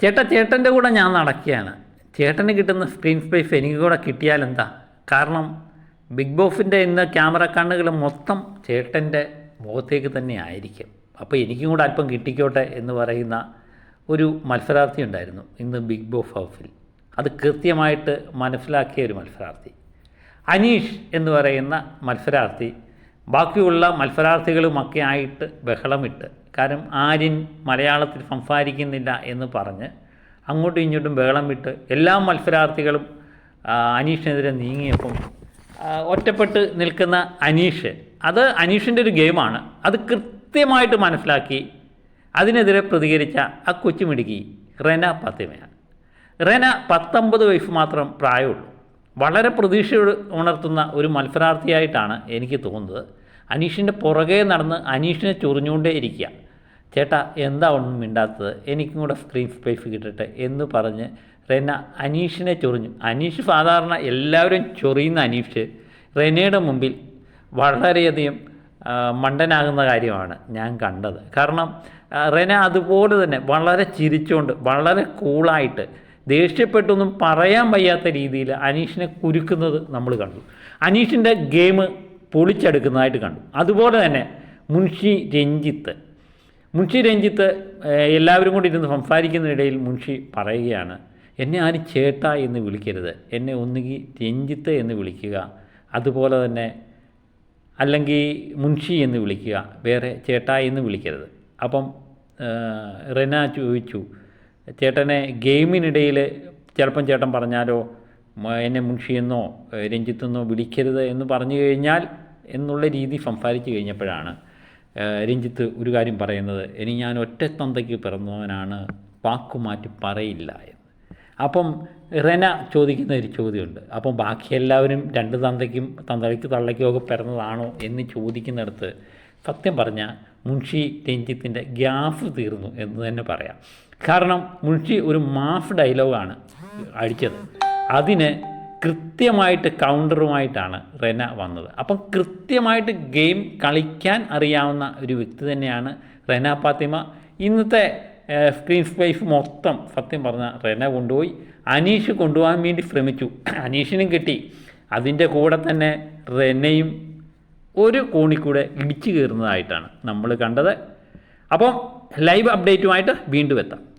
ചേട്ടാ ചേട്ടന്റെ കൂടെ ഞാൻ നടക്കുകയാണ്. ചേട്ടന് കിട്ടുന്ന സ്ക്രീൻ സ്പേസ് എനിക്ക് കൂടെ കിട്ടിയാൽ എന്താ? കാരണം ബിഗ് ബോസിന്റെ ഇന്ന് ക്യാമറ കണ്ണുകൾ മൊത്തം ചേട്ടന്റെ മുഖത്തേക്ക് തന്നെ ആയിരിക്കും. അപ്പോൾ എനിക്കും കൂടെ അല്പം കിട്ടിക്കോട്ടെ എന്ന് പറയുന്ന ഒരു മത്സരാർത്ഥി ഉണ്ടായിരുന്നു ഇന്ന് ബിഗ് ബോസ് ഹൗസിൽ അത് കൃത്യമായിട്ട് മനസ്സിലാക്കിയ ഒരു മത്സരാർത്ഥി. അനീഷ് എന്ന് പറയുന്ന മത്സരാർത്ഥി ബാക്കിയുള്ള മത്സരാർത്ഥികളുമൊക്കെ ആയിട്ട് ബഹളമിട്ട്. കാരണം ആര്യൻ മലയാളത്തിൽ സംസാരിക്കുന്നില്ല എന്ന് പറഞ്ഞ് അങ്ങോട്ടും ഇങ്ങോട്ടും ബഹളം വിട്ട് എല്ലാ മത്സരാർത്ഥികളും അനീഷിനെതിരെ നീങ്ങിയപ്പം ഒറ്റപ്പെട്ട് നിൽക്കുന്ന അനീഷ് അത് അനീഷിന്റെ ഒരു ഗെയിമാണ്. അത് കൃത്യമായിട്ട് മനസ്സിലാക്കി അതിനെതിരെ പ്രതികരിച്ച ആ കൊച്ചുമിടുക്കി റെന പത്തിമയാണ് റെന പത്തൊമ്പത് വയസ്സ് മാത്രം പ്രായമുള്ളൂ. വളരെ പ്രതീക്ഷ ഉണർത്തുന്ന ഒരു മത്സരാർത്ഥിയായിട്ടാണ് എനിക്ക് തോന്നുന്നത്. അനീഷിന്റെ പുറകെ നടന്ന് അനീഷിനെ ചൊറിഞ്ഞുകൊണ്ടേ ഇരിക്കുക. ചേട്ടാ എന്താ ഒന്നും മിണ്ടാത്തത്? എനിക്കും കൂടെ സ്ക്രീൻ സ്പേസ് കിട്ടട്ടെ എന്ന് പറഞ്ഞ് റെന അനീഷിനെ ചൊറിഞ്ഞു. അനീഷ് സാധാരണ എല്ലാവരും ചൊറിയുന്ന അനീഷ്. റെനയുടെ മുമ്പിൽ വളരെയധികം മണ്ടനാകുന്ന കാര്യമാണ് ഞാൻ കണ്ടത്. കാരണം റെന അതുപോലെ തന്നെ വളരെ ചിരിച്ചുകൊണ്ട് വളരെ കൂളായിട്ട് ദേഷ്യപ്പെട്ടൊന്നും പറയാൻ വയ്യാത്ത രീതിയിൽ അനീഷിനെ കുരുക്കുന്നത് നമ്മൾ കണ്ടു. അനീഷിന്റെ ഗെയിം പൊളിച്ചെടുക്കുന്നതായിട്ട് കണ്ടു. അതുപോലെ തന്നെ മുൻഷി രഞ്ജിത്ത്. മുൻഷി രഞ്ജിത്ത് എല്ലാവരും കൂടി ഇരുന്ന് സംസാരിക്കുന്നതിനിടയിൽ മുൻഷി പറയുകയാണ് എന്നെ ആരും ചേട്ട എന്ന് വിളിക്കരുത്. എന്നെ ഒന്നുകിൽ രഞ്ജിത്ത് എന്ന് വിളിക്കുക. അതുപോലെ തന്നെ അല്ലെങ്കിൽ മുൻഷി എന്ന് വിളിക്കുക. വേറെ ചേട്ട എന്ന് വിളിക്കരുത്. അപ്പം റെന ചോദിച്ചു ചേട്ടനെ ഗെയിമിനിടയിൽ ചിലപ്പം ചേട്ടൻ പറഞ്ഞാലോ എന്നെ മുൻഷിയെന്നോ എന്നോ രഞ്ജിത്തെന്നോ വിളിക്കരുത് എന്ന് പറഞ്ഞു കഴിഞ്ഞാൽ എന്നുള്ള രീതി സംസാരിച്ചു കഴിഞ്ഞപ്പോഴാണ് രഞ്ജിത്ത് ഒരു കാര്യം പറയുന്നത് ഇനി ഞാൻ ഒറ്റ തന്തയ്ക്ക് പിറന്നവനാണ് വാക്കുമാറ്റി പറയില്ല എന്ന്. അപ്പം റെന ചോദിക്കുന്ന ഒരു ചോദ്യമുണ്ട്. അപ്പം ബാക്കി എല്ലാവരും രണ്ട് തന്തയ്ക്കും തന്തയ്ക്ക് തള്ളയ്ക്കും ഒക്കെ പിറന്നതാണോ എന്ന് ചോദിക്കുന്നിടത്ത് സത്യം പറഞ്ഞാൽ മുൻഷി രഞ്ജിത്തിന്റെ ഗ്യാഫ് തീർന്നു എന്ന് തന്നെ പറയാം. കാരണം മുൻഷി ഒരു മാഫ് ഡയലോഗാണ് അടിച്ചത്. അതിന് കൃത്യമായിട്ട് കൗണ്ടറുമായിട്ടാണ് റെന വന്നത്. അപ്പം കൃത്യമായിട്ട് ഗെയിം കളിക്കാൻ അറിയാവുന്ന ഒരു വ്യക്തി തന്നെയാണ് റെന ഫാത്തിമ. ഇന്നത്തെ സ്ക്രീൻ സ്പേസ് മൊത്തം സത്യം പറഞ്ഞ റെന കൊണ്ടുപോയി. അനീഷ് കൊണ്ടുപോകാൻ വേണ്ടി ശ്രമിച്ചു. അനീഷിനും കിട്ടി. അതിന്റെ കൂടെ തന്നെ റെനയും ഒരു കോണിക്കൂടെ ഇടിച്ചു കയറുന്നതായിട്ടാണ് നമ്മൾ കണ്ടത്. അപ്പം ലൈവ് അപ്ഡേറ്റുമായിട്ട് വീണ്ടും എത്താം.